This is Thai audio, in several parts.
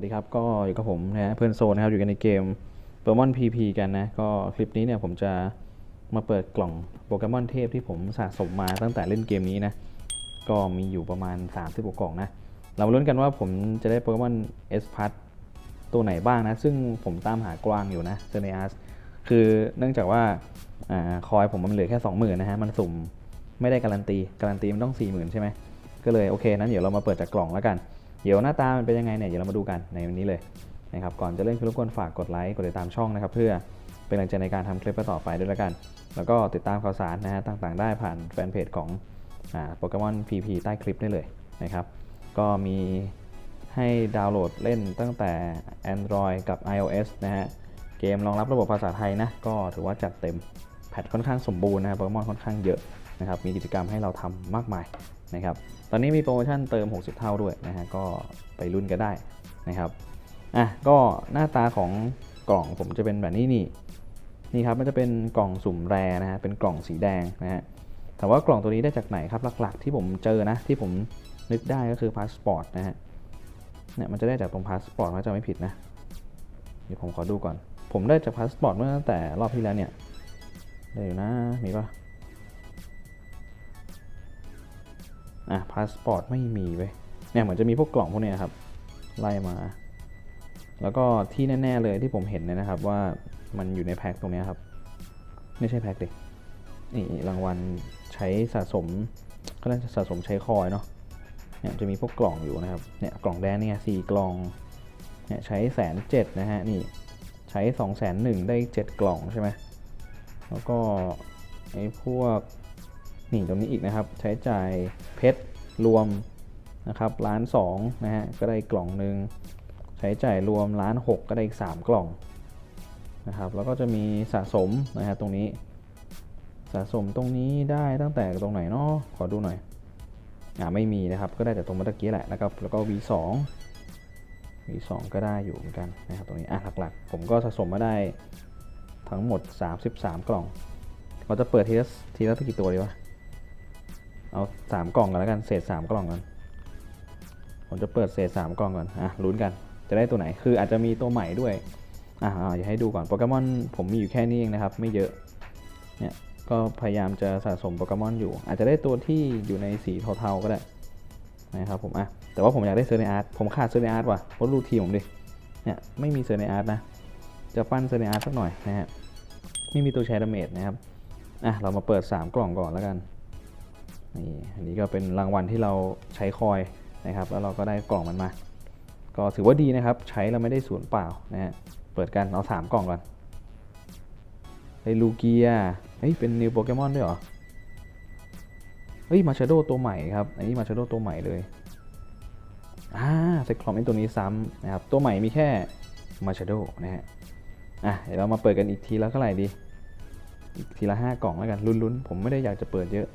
วัสดีครับ ก็อยู่กับผมนะเพื่อนโซนนะครับ อยู่กันในเกมโปเกมอนพีพีกันนะ ก็คลิปนี้เนี่ยผมจะมาเปิดกล่องโปเกมอนเทพที่ผมสะสมมาตั้งแต่เล่นเกมนี้นะ ก็มีอยู่ประมาณ 30กว่ากล่องนะ เรามาลุ้นกันว่าผมจะได้โปเกมอนเอสพัทตัวไหนบ้างนะ ซึ่งผมตามหากวางอยู่นะเซเนอัสคือเนื่องจากว่าอ่าคอยผมมันเหลือแค่ 20,000นะฮะ มันสุ่มไม่ได้การันตี การันตีมันต้อง 40,000 ใช่ไหมก็เลยโอเคนั้นเดี๋ยวเรามาเปิดจากกล่องแล้วกัน เดี๋ยวหน้าตามันเป็นยังไงเนี่ยเดี๋ยวเรามาดูกันในวันนี้เลยนะครับก่อนจะเล่นคือรบกวนฝากกดไลค์กดติดตามช่องนะครับเพื่อเป็นกำลังใจในการทำคลิปต่อไปด้วยแล้วกัน แล้วก็ติดตามข่าวสารนะฮะต่างๆ ได้ผ่านแฟนเพจของโปเกมอนพีพีใต้คลิปได้เลยนะครับก็มีให้ดาวน์โหลดเล่นตั้งแต่ Android กับ iOS นะฮะเกมรองรับระบบภาษาไทยนะก็ถือว่าจัดเต็มแพทค่อนข้างสมบูรณ์นะโปเกมอนค่อนข้างเยอะนะครับมีกิจกรรมให้เราทำมากมาย นะครับ ตอนนี้มีโปรโมชั่นเติม 60 เท่าด้วยนะฮะ ก็ไปรุ่นก็ได้นะครับ อะ ก็หน้าตาของกล่องผมจะเป็นแบบนี้นี่ นี่ครับ มันจะเป็นกล่องสุ่มแรนะฮะ เป็นกล่องสีแดงนะฮะแต่ว่ากล่องตัวนี้ได้จากไหนครับ หลักๆ ที่ผมเจอนะ ที่ผมนึกได้ก็คือพาสปอร์ตนะฮะ เนี่ย มันจะได้จากตรงพาสปอร์ตถ้าจะไม่ผิดนะ เดี๋ยวผมขอดูก่อน ผมได้จากพาสปอร์ตเมื่อตั้งแต่รอบที่แล้วเนี่ย ได้อยู่นะ มีปะ อะพาสปอร์ตไม่มีเว้ยเนี่ยเหมือนจะมีพวกกล่องพวกนี้ครับไล่มา แล้วก็ที่แน่ๆเลยที่ผมเห็นเนี่ยนะครับว่ามันอยู่ในแพ็คตรงนี้ครับ ไม่ใช่แพ็คดินี่รางวัลใช้สะสมก็เรียกสะสมใช้คอยเนาะเนี่ยจะมีพวกกล่องอยู่นะครับเนี่ยกล่องแดงเนี่ยสี่กล่องเนี่ยใช้แสนเจ็ดนะฮะนี่ใช้สองแสนหนึ่งได้เจ็ดกล่องใช่ไหมแล้วก็ไอ้พวก นี่ตรงนี้อีกนะครับ ใช้จ่ายเพชรรวมนะครับล้านสองนะฮะก็ได้กล่องหนึ่งใช้จ่ายรวมล้านหกก็ได้อีกสามกล่องนะครับแล้วก็จะมีสะสมนะฮะตรงนี้ สะสมตรงนี้ได้ตั้งแต่ตรงไหนเนาะขอดูหน่อยอ่าไม่มีนะครับก็ได้แต่ตรงเมื่อกี้แหละนะครับแล้วก็ V2 V2 ก็ได้อยู่เหมือนกันนะครับตรงนี้อะหลักๆ ผมก็สะสมมาได้ทั้งหมด 33 กล่อง เราจะเปิดทีละทีละกี่ตัวดีวะ เอาสามกล่องกันแล้วกันเศษสามกล่องกันผมจะเปิดเศษสามกล่องก่อนอะลุ้นกัน จะได้ตัวไหนคืออาจจะมีตัวใหม่ด้วยอะอยากให้ดูก่อนโปเกมอนผมมีอยู่แค่นี้เองนะครับ ไม่เยอะเนี่ยก็พยายามจะสะสมโปเกมอนอยู่ อาจจะได้ตัวที่อยู่ในสีเทาๆก็ได้นะครับผมอะแต่ว่าผมอยากได้เซอร์เนอาร์ตผมขาดเซอร์เนอาร์ตว่ะเพราะรูทีผมดิเนี่ยไม่มีเซอร์เนอาร์ตนะจะปั้นเซอร์เนอาร์ตสักหน่อยนะฮะไม่มีตัวแชร์ดาเมจนะครับอะเรามาเปิด 3 กล่องก่อนแล้วกัน นี่อันนี้ก็เป็นรางวัลที่เราใช้คอยนะครับ แล้วเราก็ได้กล่องมันมา ก็ถือว่าดีนะครับ ใช้แล้วไม่ได้สูญเปล่านะฮะ เปิดกันเอาสามกล่องก่อนไอลูเกียเฮ้ย เป็นนิวโปเกมอนด้วยเหรอ เฮ้ย มาชาโดตัวใหม่ครับ อันนี้มาชาโดตัวใหม่เลย อ่าเซคลอมไอตัวนี้ซ้ำนะครับ ตัวใหม่มีแค่มาชาโดนะฮะ อะ เดี๋ยวเรามาเปิดกันอีกทีแล้วเท่าไหร่ดี อีกทีละห้ากล่องแล้วกัน ลุ้นๆ ผมไม่ได้อยากจะเปิดเยอะ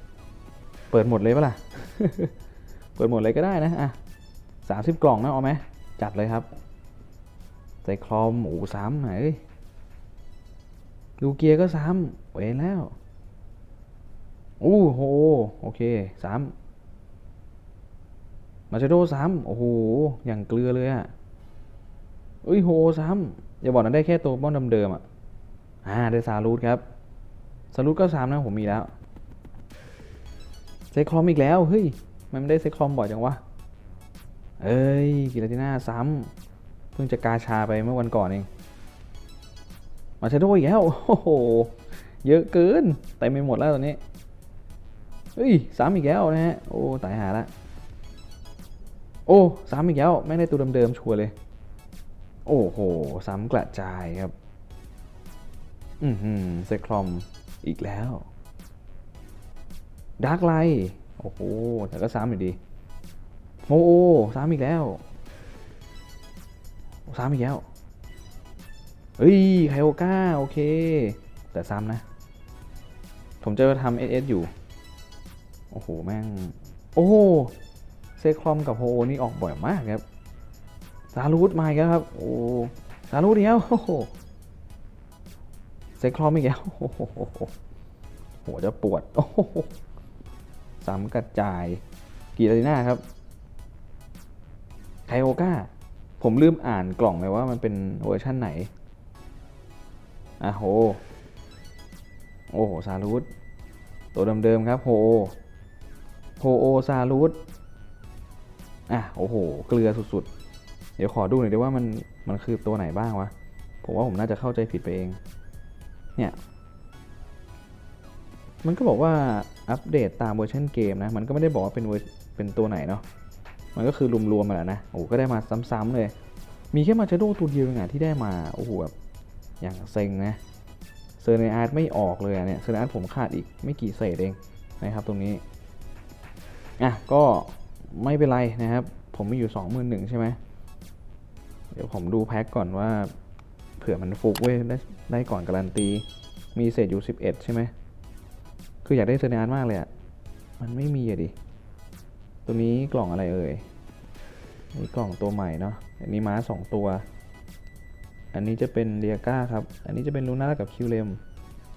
ปิดหมดเลยปะล่ะ เปิดหมดเลยก็ได้นะ อะสามสิบกล่องนะเอาไหม จัดเลยครับ ใส่คลอมหมูซ้ำไหนดูเกียร์ก็ซ้ำเว้นแล้วอู้โห โอเคซ้ำมาเชโดซ้ำโอ้โห อย่างเกลือเลยอะ่ะเอ้ยโหซ้ำอย่าบอกนะได้แค่ตัวบ้อนเดิมๆอะ อ่า ได้ซารูทครับ ซารูทก็ซ้ำนะผมมีแล้ว เซคอมอีกแล้ว เฮ้ย มันไม่ได้เซคอมบ่อยจังวะ เอ้ย กิลาติน่าซ้ำเพิ่งจะกาชาไปเมื่อวันก่อนเอง มาชาโดอีกแล้ว โอ้โห เยอะเกินเต็มไปหมดแล้วตอนนี้ เฮ้ยซ้ำอีกแล้วนะฮะ โอ้ ตายหาละ โอ้ซ้ำอีกแล้ว ไม่ได้ตัวเดิมๆชัวร์เลย โอ้โห ซ้ำกระจายครับ อือหือเซคลอมอีกแล้ว ดาร์กไลท์โอ้โห แต่ก็ซ้ำอยู่ดี โอ้โหซ้ำอีกแล้ว ซ้ำอีกแล้ว เฮ้ย ไคโอก้า โอเค แต่ซ้ำนะ ผมจะทำเอสอยู่ โอ้โห แม่ง โอ้โหเซคลอมกับโฮนี่ออกบ่อยมากครับซาลูดมาอีกแล้วครับ โอ้ซาลูดอีกแล้วโอ้โหเซคลอมอีกแล้วโอ้โหโหจะปวด โอ้โห ซ้ำกระจายกี่อารีนาครับไคโอก้าผมลืมอ่านกล่องเลยว่ามันเป็นเวอร์ชั่นไหนอะโห โอ้โหซารูดตัวเดิมๆครับโฮโฮโอซารูดอะโอ้โห เกลือสุดๆ เดี๋ยวขอดูหน่อยดีว่ามันมันคือตัวไหนบ้างวะ ผมว่าผมน่าจะเข้าใจผิดไปเอง เนี่ย มันก็บอกว่าอัปเดตตามเวอร์ชันเกมนะ มันก็ไม่ได้บอกว่าเป็นเวอร์เป็นตัวไหนเนาะ มันก็คือรวมๆมาแหละนะ โอ้ก็ได้มาซ้ำๆเลย มีแค่มาชาโดตัวเดียวเองอะที่ได้มา โอ้โหแบบอย่างเซ็งนะ เซอร์เนอาร์ตไม่ออกเลยอะเนี่ย เซอร์เนอาร์ตผมขาดอีกไม่กี่เศษเองนะครับตรงนี้ อะก็ไม่เป็นไรนะครับ ผมมีอยู่2 1 0 0 0ใช่ไหม เดี๋ยวผมดูแพ็กก่อนว่า เผื่อมันฟุกเว้ยได้ได้ก่อนการันตี มีเศษอยู่ 11 ใช่ไหม คืออยากได้เซอร์เนอาร์ตมากเลยอะมันไม่มีอะดิ ตัวนี้กล่องอะไรเอ่ย นี่กล่องตัวใหม่เนาะ อันนี้ม้า 2 ตัว อันนี้จะเป็นเรียก้าครับ อันนี้จะเป็นลูน่ากับคิวเลม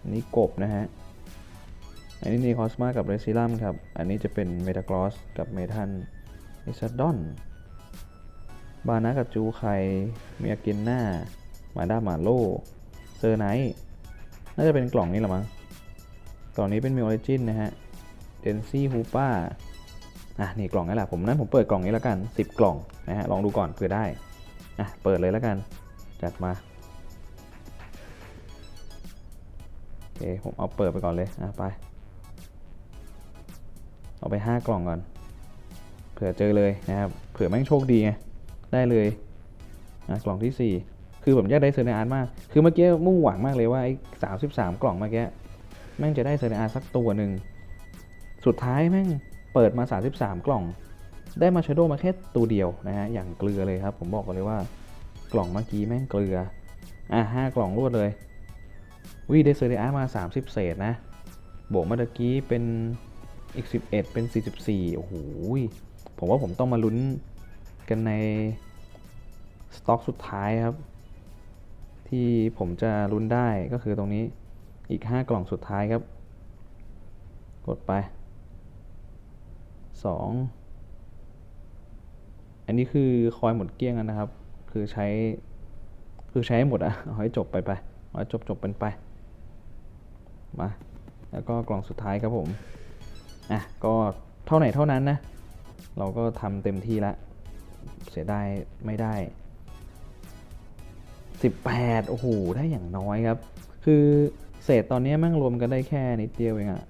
อันนี้กบนะฮะ อันนี้นีคอสมากับเรซิลัมครับ อันนี้จะเป็นเมตากรอสกับเมทันเอซดอน บานากับจูไคเมียกินหน้ามาด้ามาโล เซอร์ไนท์น่าจะเป็นกล่องนี้แหละมั้ง กล่องนี้เป็นมิออริจินนะฮะเดนซี่ฮูป้าอะนี่กล่องนี่แหละผมนั้นผมเปิดกล่องนี้แล้วกัน 10 กล่องนะฮะลองดูก่อนเผื่อได้อะเปิดเลยแล้วกัน จัดมาโอเคผมเอาเปิดไปก่อนเลยอะไป เอาไป 5 กล่องก่อนเผื่อเจอเลยนะครับเผื่อแม่งโชคดีไงได้เลยอะกล่องที่ 4 คือผมอยากได้เซอร์เนอาร์ตมาก คือเมื่อกี้มุ่งหวังมากเลยว่าไอ้สามสิบสามกล่องเมื่อกี้ แม่งจะได้เซอร์เนอาร์สักตัวหนึ่ง สุดท้ายแม่งเปิดมา 33 กล่อง ได้มาชโดมาแค่ตัวเดียวนะฮะ อย่างเกลือเลยครับ ผมบอกกันเลยว่ากล่องเมื่อกี้แม่งเกลือ อะห้ากล่องรวดเลยวิได้เซอร์เนอาร์มา 30 เศษนะ บวกเมื่อกี้เป็นอีก 11 เป็น 44 โอ้โห ผมว่าผมต้องมาลุ้นกันในสต็อกสุดท้ายครับ ที่ผมจะลุ้นได้ก็คือตรงนี้ อีก 5 กล่องสุดท้ายครับ กดไป 2 อันนี้คือคอยหมดเกลี้ยงนะครับ คือใช้ คือใช้ให้หมดอะเอาให้จบไปไปเอาให้จบจบเป็นไป มา แล้วก็กล่องสุดท้ายครับผม อะ ก็เท่าไหนเท่านั้นนะ เราก็ทำเต็มที่ละ เสียดายไม่ได้ 18 โอ้โห ได้อย่างน้อยครับ คือ เศษตอนนี้แม่งรวมกันได้แค่นิดเดียวเองอะ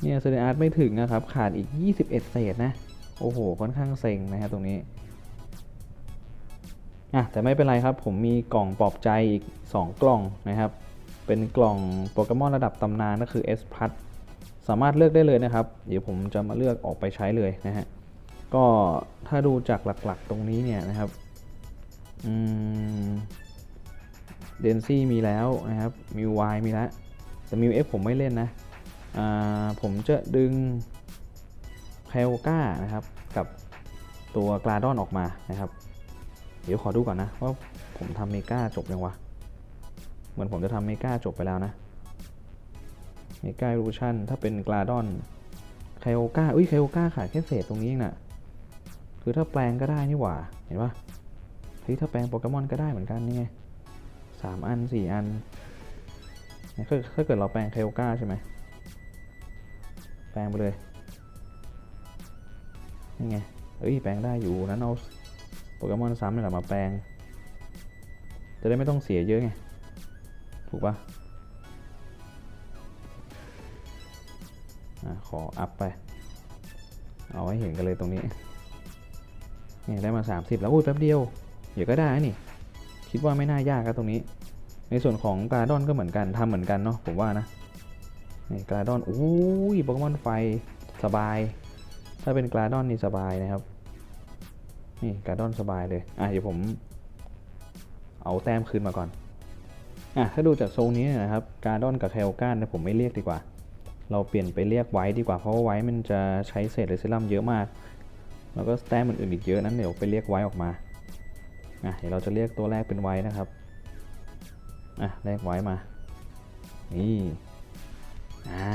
เนี่ยเซเนอาร์ตไม่ถึงนะครับ ขาดอีก 21 เศษนะ โอ้โห ค่อนข้างเซ็งนะครับตรงนี้อะแต่ไม่เป็นไรครับ ผมมีกล่องปลอบใจอีก 2 กล่องนะครับ เป็นกล่องโปเกมอนระดับตำนานก็คือ S พัทสามารถเลือกได้เลยนะครับ เดี๋ยวผมจะมาเลือกออกไปใช้เลยนะฮะ ก็ถ้าดูจากหลักๆตรงนี้เนี่ยนะครับ อืม เดนซี่มีแล้วนะครับมิวไวมีแล้วแต่มิวเอฟผมไม่เล่นนะผมจะดึงแคลก้านะครับกับตัวกลาดอนออกมานะครับ เดี๋ยวขอดูก่อนนะว่าผมทำเมกาจบยังวะ เหมือนผมจะทำเมกาจบไปแล้วนะเมการูชั่นถ้าเป็นกลาดอนไคโอก้าอุ้ยไคโอก้าขาดแค่เศษตรงนี้เองนะคือถ้าแปลงก็ได้นี่หว่า เห็นปะเฮ้ยถ้าแปลงโปเกมอนก็ได้เหมือนกันนี่ไง สามอันสี่อันเนี่ยถ้าถ้าเกิดเราแปลงไคโอก้าใช่ไหมแปลงไปเลยนี่ไงเอ้ยแปลงได้อยู่นั้นเอาโปเกมอนซ้ำนี่แหละมาแปลง จะได้ไม่ต้องเสียเยอะไง ถูกปะอะขออัพไป เอาให้เห็นกันเลยตรงนี้เนี่ยได้มา 30 แล้วอุ้ยแป๊บเดียว เดี๋ยวก็ได้นี่ คิดว่าไม่น่ายากครับตรงนี้ ในส่วนของกราดอนก็เหมือนกันทำเหมือนกันเนาะผมว่านะนี่กราดอนอุ้ยโปเกมอนไฟสบาย ถ้าเป็นกราดอนนี่สบายนะครับ นี่กราดอนสบายเลยอะเดี๋ยวผมเอาแต้มคืนมาก่อน อะ ถ้าดูจากโซนนี้นะครับกราดอนกับแคลก้านเนี่ยผมไม่เรียกดีกว่า เราเปลี่ยนไปเรียกไว้ดีกว่า เพราะว่าไว้มันจะใช้เศษเรซิลัมเยอะมาก แล้วก็แต้มอื่นๆอีกเยอะนั้นเดี๋ยวไปเรียกไว้ออกมา อะเดี๋ยวเราจะเรียกตัวแรกเป็นไว้นะครับอะแรกไว้มานี่อ่า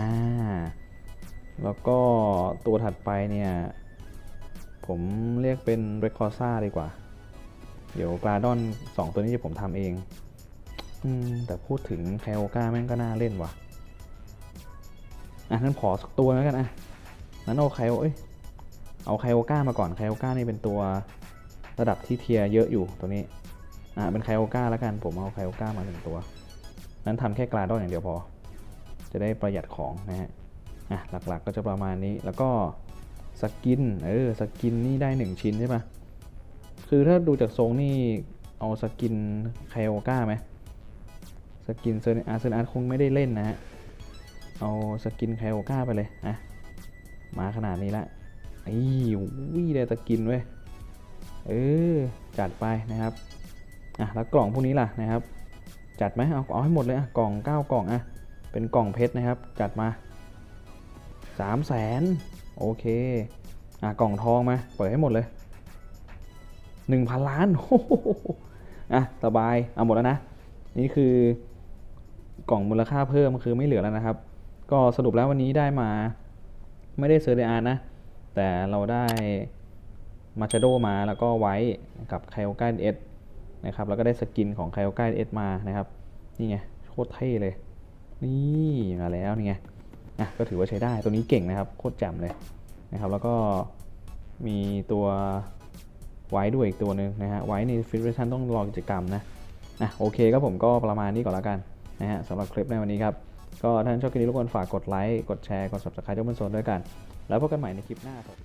แล้วก็ตัวถัดไปเนี่ยผมเรียกเป็น r e c o r s a ดีกว่า เดี๋ยวกราดอนสองตัวนี้จะผมทำเองอืมแต่พูดถึงไคโอก้าแม่งก็น่าเล่นว่ะอะนั้นขอสักตัวแล้วกันอะนั้นเอาไคโอเอ้ยเอาไคโอก้ามาก่อนไคโอก้านี่เป็นตัว ระดับที่เทียร์เยอะอยู่ตัวนี้ อะเป็นไคโอก้าแล้วกัน ผมเอาไคโอก้ามาหนึ่งตัว นั้นทำแค่กราดอนอย่างเดียวพอ จะได้ประหยัดของนะฮะ อะหลักๆก็จะประมาณนี้ แล้วก็สกิน เออสกินนี่ได้หนึ่งชิ้นใช่ปะคือถ้าดูจากทรงนี่เอาสกินไคโอก้าไหมสกินเซอร์อาร์เซนอาร์คงไม่ได้เล่นนะฮะ เอาสกินไคโอก้าไปเลย อะ มาขนาดนี้ละไอ้วิ่ได้สกินเว้ย เออจัดไปนะครับอะแล้วกล่องพวกนี้ล่ะนะครับ จัดไหมเอาเอาให้หมดเลยอะกล่อง 9 กล่องอะเป็นกล่องเพชรนะครับ จัดมา3 0 0แสนโอเคอะกล่องทองมาเปิดให้หมดเลย 1,000 ล้านโอ้โหอะสบายเอาหมดแล้วนะ นี่คือกล่องมูลค่าเพิ่มคือไม่เหลือแล้วนะครับ ก็สรุปแล้ววันนี้ได้มา ไม่ได้เซอร์เดอาร์นะ แต่เราได้ มาชาโดมาแล้วก็ไว้กับไคโอก้าเอสนะครับแล้วก็ได้สกินของไคโอก้าเอสมานะครับนี่ไงโคตรเท่เลย นี่มาแล้วนี่ไงอะก็ถือว่าใช้ได้ตัวนี้เก่งนะครับโคตรแจ่มเลยนะครับแล้วก็มีตัวไว้ด้วยอีกตัวหนึ่งนะฮะไว้ในฟิตเรชันต้องรอกิจกรรมนะอะโอเคก็ผมก็ประมาณนี้ก่อนแล้วกันนะฮะสำหรับคลิปในวันนี้ครับก็ท่านชอบคลิปนี้รบกวนฝากกดไลค์กดแชร์กด subscribe เจ้าบนโซนด้วยกัน แล้วพบกันใหม่ในคลิปหน้าครับ